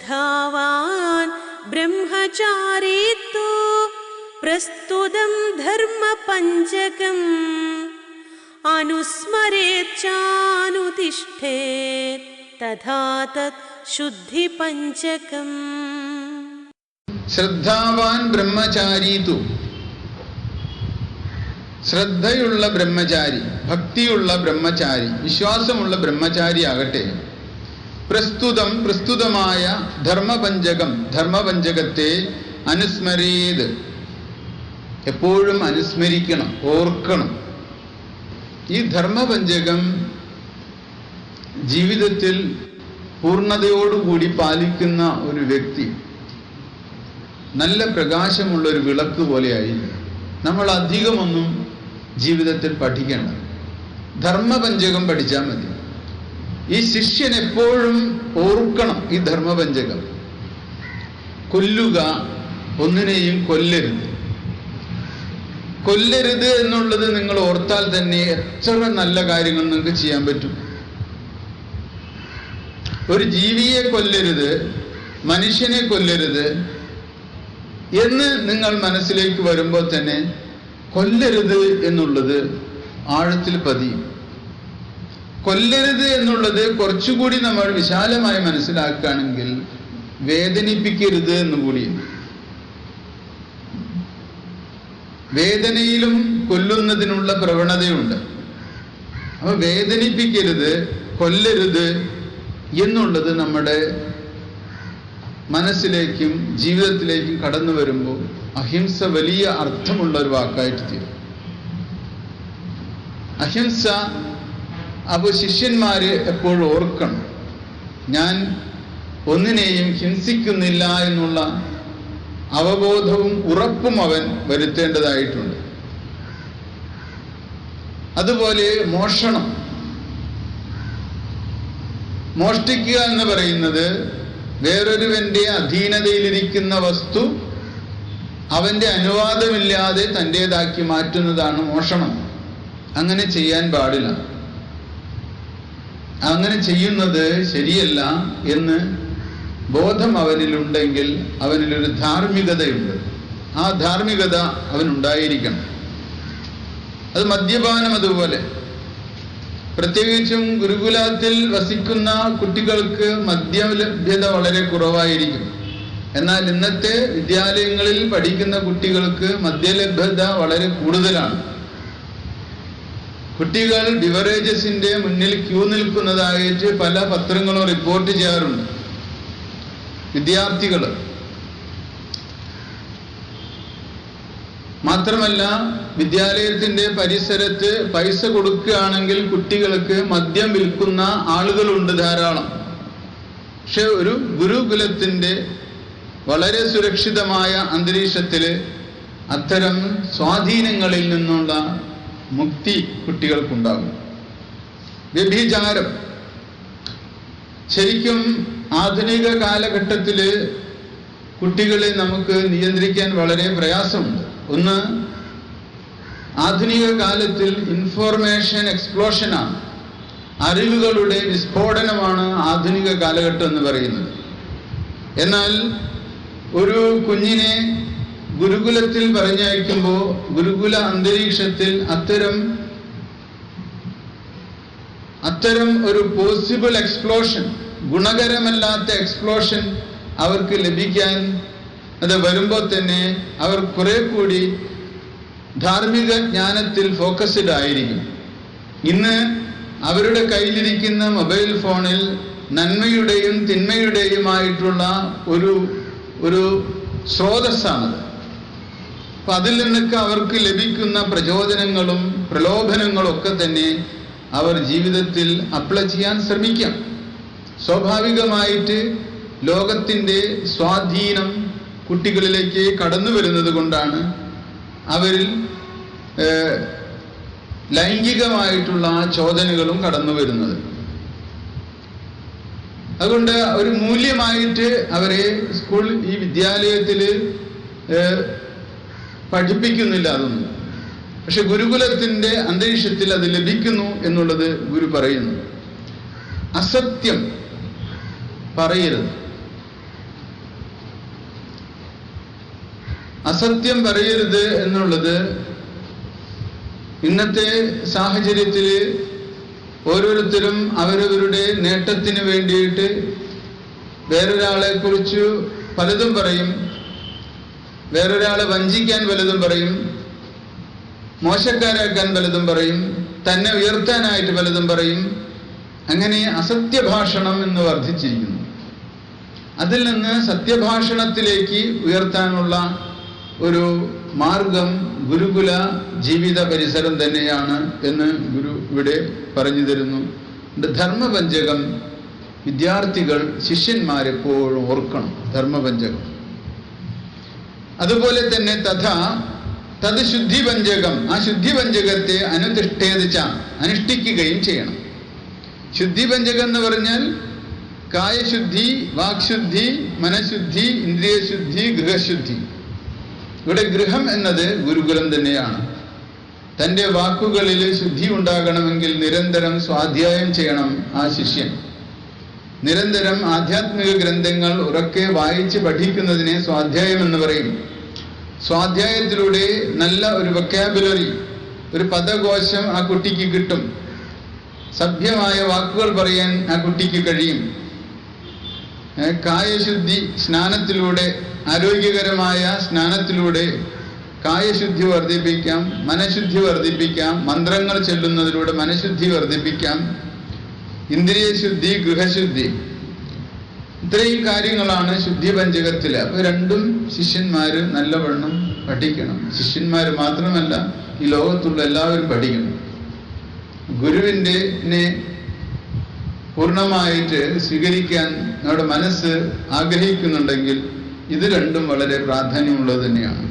श्रद्धावान् ब्रह्मचारी तु प्रस्तुतं धर्मपञ्चकम् अनुस्मरेच्चानुतिष्ठेत् तथा तत् शुद्धिपञ्चकम् ശ്രദ്ധാവാൻ ബ്രഹ്മചാരീതു ശ്രദ്ധയുള്ള ബ്രഹ്മചാരി ഭക്തിയുള്ള ബ്രഹ്മചാരി വിശ്വാസമുള്ള ബ്രഹ്മചാരി ആകട്ടെ പ്രസ്തുതം പ്രസ്തുതമായ ധർമ്മപഞ്ചകം ധർമ്മപഞ്ചകത്തെ അനുസ്മരേത്. എപ്പോഴും അനുസ്മരിക്കണം ഓർക്കണം. ഈ ധർമ്മപഞ്ചകം ജീവിതത്തിൽ പൂർണതയോടുകൂടി പാലിക്കുന്ന ഒരു വ്യക്തി നല്ല പ്രകാശമുള്ള ഒരു വിളക്ക് പോലെയായിരിക്കും നമ്മൾ അധികമൊന്നും ജീവിതത്തിൽ പഠിക്കേണ്ട. ധർമ്മപഞ്ചകം പഠിച്ചാൽ മതി. ഈ ശിഷ്യൻ എപ്പോഴും ഓർക്കണം ഈ ധർമ്മപഞ്ചകം. കൊല്ലുക ഒന്നിനെയും കൊല്ലരുത്. കൊല്ലരുത് എന്നുള്ളത് നിങ്ങൾ ഓർത്താൽ തന്നെ എത്ര നല്ല കാര്യങ്ങൾ നിങ്ങൾക്ക് ചെയ്യാൻ പറ്റും. ഒരു ജീവിയെ കൊല്ലരുത് മനുഷ്യനെ കൊല്ലരുത് എന്ന് നിങ്ങൾ മനസ്സിലേക്ക് വരുമ്പോൾ തന്നെ കൊല്ലരുത് എന്നുള്ളത് ആഴത്തിൽ പതിയും. കൊല്ലരുത് എന്നുള്ളത് കുറച്ചുകൂടി നമ്മൾ വിശാലമായി മനസ്സിലാക്കുകയാണെങ്കിൽ വേദനിപ്പിക്കരുത് എന്നുകൂടിയാണ് വേദനയിലും കൊല്ലുന്നതിനുള്ള പ്രവണതയുണ്ട്. അപ്പൊ വേദനിപ്പിക്കരുത് കൊല്ലരുത് എന്നുള്ളത് നമ്മുടെ മനസ്സിലേക്കും ജീവിതത്തിലേക്കും കടന്നു വരുമ്പോൾ അഹിംസ വലിയ അർത്ഥമുള്ള ഒരു വാക്കായിട്ട് തീരും. അഹിംസ അപ്പോൾ ശിഷ്യന്മാര് എപ്പോഴും ഓർക്കണം. ഞാൻ ഒന്നിനെയും ഹിംസിക്കുന്നില്ല എന്നുള്ള അവബോധവും ഉറപ്പും അവൻ വരുത്തേണ്ടതായിട്ടുണ്ട്. അതുപോലെ മോഷണം. മോഷ്ടിക്കുക എന്ന് പറയുന്നത് വേറൊരുവന്റെ അധീനതയിലിരിക്കുന്ന വസ്തു അവന്റെ അനുവാദമില്ലാതെ തന്റെതാക്കി മാറ്റുന്നതാണ് മോഷണം. അങ്ങനെ ചെയ്യാൻ പാടില്ല. അങ്ങനെ ചെയ്യുന്നത് ശരിയല്ല എന്ന് ബോധം അവനിലുണ്ടെങ്കിൽ അവനിലൊരു ധാർമ്മികതയുണ്ട്. ആ ധാർമ്മികത അവനുണ്ടായിരിക്കണം. അത് മദ്യപാനം അതുപോലെ. പ്രത്യേകിച്ചും ഗുരുകുലത്തിൽ വസിക്കുന്ന കുട്ടികൾക്ക് മദ്യലഭ്യത വളരെ കുറവായിരിക്കും. എന്നാൽ ഇന്നത്തെ വിദ്യാലയങ്ങളിൽ പഠിക്കുന്ന കുട്ടികൾക്ക് മദ്യലഭ്യത വളരെ കൂടുതലാണ്. കുട്ടികൾ ബിവറേജസിന്റെ മുന്നിൽ ക്യൂ നിൽക്കുന്നതായിട്ട് പല പത്രങ്ങളും റിപ്പോർട്ട് ചെയ്യാറുണ്ട്. വിദ്യാർത്ഥികൾ. മാത്രമല്ല വിദ്യാലയത്തിന്റെ പരിസരത്ത് പൈസ കൊടുക്കുകയാണെങ്കിൽ കുട്ടികൾക്ക് മദ്യം വിൽക്കുന്ന ആളുകളുണ്ട് ധാരാളം. പക്ഷെ ഒരു ഗുരുകുലത്തിന്റെ വളരെ സുരക്ഷിതമായ അന്തരീക്ഷത്തിൽ അത്തരം സ്വാധീനങ്ങളിൽ നിന്നുള്ള മുക്തി കുട്ടികൾക്കുണ്ടാകും വ്യഭിചാരം. ശരിക്കും ആധുനിക കാലഘട്ടത്തിൽ കുട്ടികളെ നമുക്ക് നിയന്ത്രിക്കാൻ വളരെ പ്രയാസമുണ്ട്. ഒന്ന് ആധുനിക കാലത്തിൽ ഇൻഫോർമേഷൻ എക്സ്പ്ലോഷനാണ് അറിവുകളുടെ വിസ്ഫോടനമാണ് ആധുനിക കാലഘട്ടം എന്ന് പറയുന്നത്. എന്നാൽ ഒരു കുഞ്ഞിനെ ഗുരുകുലത്തിൽ പറഞ്ഞയക്കുമ്പോൾ ഗുരുകുല അന്തരീക്ഷത്തിൽ അത്തരം അത്തരം ഒരു പോസിബിൾ എക്സ്പ്ലോഷൻ ഗുണകരമല്ലാത്ത എക്സ്പ്ലോഷൻ അവർക്ക് ലഭിക്കാൻ അത് വരുമ്പോൾ തന്നെ അവർ കുറെ കൂടി ധാർമ്മിക ജ്ഞാനത്തിൽ ഫോക്കസ്ഡ് ആയിരിക്കും. ഇന്ന് അവരുടെ കയ്യിലിരിക്കുന്ന മൊബൈൽ ഫോണിൽ നന്മയുടെയും തിന്മയുടെയുമായിട്ടുള്ള ഒരു ഒരു സ്രോതസ്സാണത്. അപ്പൊ അതിൽ നിന്നൊക്കെ അവർക്ക് ലഭിക്കുന്ന പ്രചോദനങ്ങളും പ്രലോഭനങ്ങളും ഒക്കെ തന്നെ അവർ ജീവിതത്തിൽ അപ്ലൈ ചെയ്യാൻ ശ്രമിക്കാം. സ്വാഭാവികമായിട്ട് ലോകത്തിന്റെ സ്വാധീനം കുട്ടികളിലേക്ക് കടന്നു വരുന്നത് കൊണ്ടാണ് അവരിൽ ലൈംഗികമായിട്ടുള്ള ചോദനകളും കടന്നു വരുന്നത്. അതുകൊണ്ട് ഒരു മൂല്യമായിട്ട് അവരെ സ്കൂൾ ഈ വിദ്യാലയത്തിൽ പഠിപ്പിക്കുന്നില്ല അതൊന്നും. പക്ഷെ ഗുരുകുലത്തിന്റെ അന്തരീക്ഷത്തിൽ അത് ലഭിക്കുന്നു എന്നുള്ളത് ഗുരു പറയുന്നു. അസത്യം പറയരുത്. അസത്യം പറയരുത് എന്നുള്ളത് ഇന്നത്തെ സാഹചര്യത്തിൽ ഓരോരുത്തരും അവരവരുടെ നേട്ടത്തിന് വേണ്ടിയിട്ട് വേറൊരാളെക്കുറിച്ച് പലതും പറയും. വേറൊരാളെ വഞ്ചിക്കാൻ വലുതും പറയും മോശക്കാരാക്കാൻ വലുതും പറയും തന്നെ ഉയർത്താനായിട്ട് വലുതും പറയും. അങ്ങനെ അസത്യഭാഷണം എന്ന് വർദ്ധിച്ചിരിക്കുന്നു. അതിൽ നിന്ന് സത്യഭാഷണത്തിലേക്ക് ഉയർത്താനുള്ള ഒരു മാർഗം ഗുരുകുല ജീവിത പരിസരം തന്നെയാണ് എന്ന് ഗുരു ഇവിടെ പറഞ്ഞു തരുന്നു. ധർമ്മപഞ്ചകം വിദ്യാർത്ഥികൾ ശിഷ്യന്മാരെപ്പോഴും ഓർക്കണം. ധർമ്മപഞ്ചകം. അതുപോലെ തന്നെ തഥ തത് ശുദ്ധിപഞ്ചകം ആ ശുദ്ധിപഞ്ചകത്തെ അനുതിഷ്ഠേതിച്ച അനുഷ്ഠിക്കുകയും ചെയ്യണം. ശുദ്ധിപഞ്ചകം എന്ന് പറഞ്ഞാൽ കായശുദ്ധി വാക്ശുദ്ധി മനഃശുദ്ധി ഇന്ദ്രിയശുദ്ധി ഗൃഹശുദ്ധി. ഇവിടെ ഗൃഹം എന്നത് ഗുരുകുലം തന്നെയാണ്. തന്റെ വാക്കുകളിൽ ശുദ്ധി ഉണ്ടാകണമെങ്കിൽ നിരന്തരം സ്വാധ്യായം ചെയ്യണം ആ ശിഷ്യൻ. നിരന്തരം ആധ്യാത്മിക ഗ്രന്ഥങ്ങൾ ഉറക്കെ വായിച്ച് പഠിക്കുന്നതിനെ സ്വാധ്യായം എന്ന് പറയും. സ്വാധ്യായത്തിലൂടെ നല്ല ഒരു വൊക്കാബുലറി ഒരു പദകോശം ആ കുട്ടിക്ക് കിട്ടും. സഭ്യമായ വാക്കുകൾ പറയാൻ ആ കുട്ടിക്ക് കഴിയും. കായശുദ്ധി സ്നാനത്തിലൂടെ ആരോഗ്യകരമായ സ്നാനത്തിലൂടെ കായശുദ്ധി വർദ്ധിപ്പിക്കാം മനഃശുദ്ധി വർദ്ധിപ്പിക്കാം മന്ത്രങ്ങൾ ചെല്ലുന്നതിലൂടെ മനഃശുദ്ധി വർദ്ധിപ്പിക്കാം. ഇന്ദ്രിയശുദ്ധി ഗൃഹശുദ്ധി. ഇത്രയും കാര്യങ്ങളാണ് ശുദ്ധി പഞ്ചകത്തിൽ അപ്പൊ രണ്ടും ശിഷ്യന്മാര് നല്ലവണ്ണം പഠിക്കണം. ശിഷ്യന്മാര് മാത്രമല്ല ഈ ലോകത്തുള്ള എല്ലാവരും പഠിക്കണം. ഗുരുവിന്റെ പൂർണമായിട്ട് സ്വീകരിക്കാൻ നമ്മുടെ മനസ്സ് ആഗ്രഹിക്കുന്നുണ്ടെങ്കിൽ ഇത് രണ്ടും വളരെ പ്രാധാന്യമുള്ളത് തന്നെയാണ്.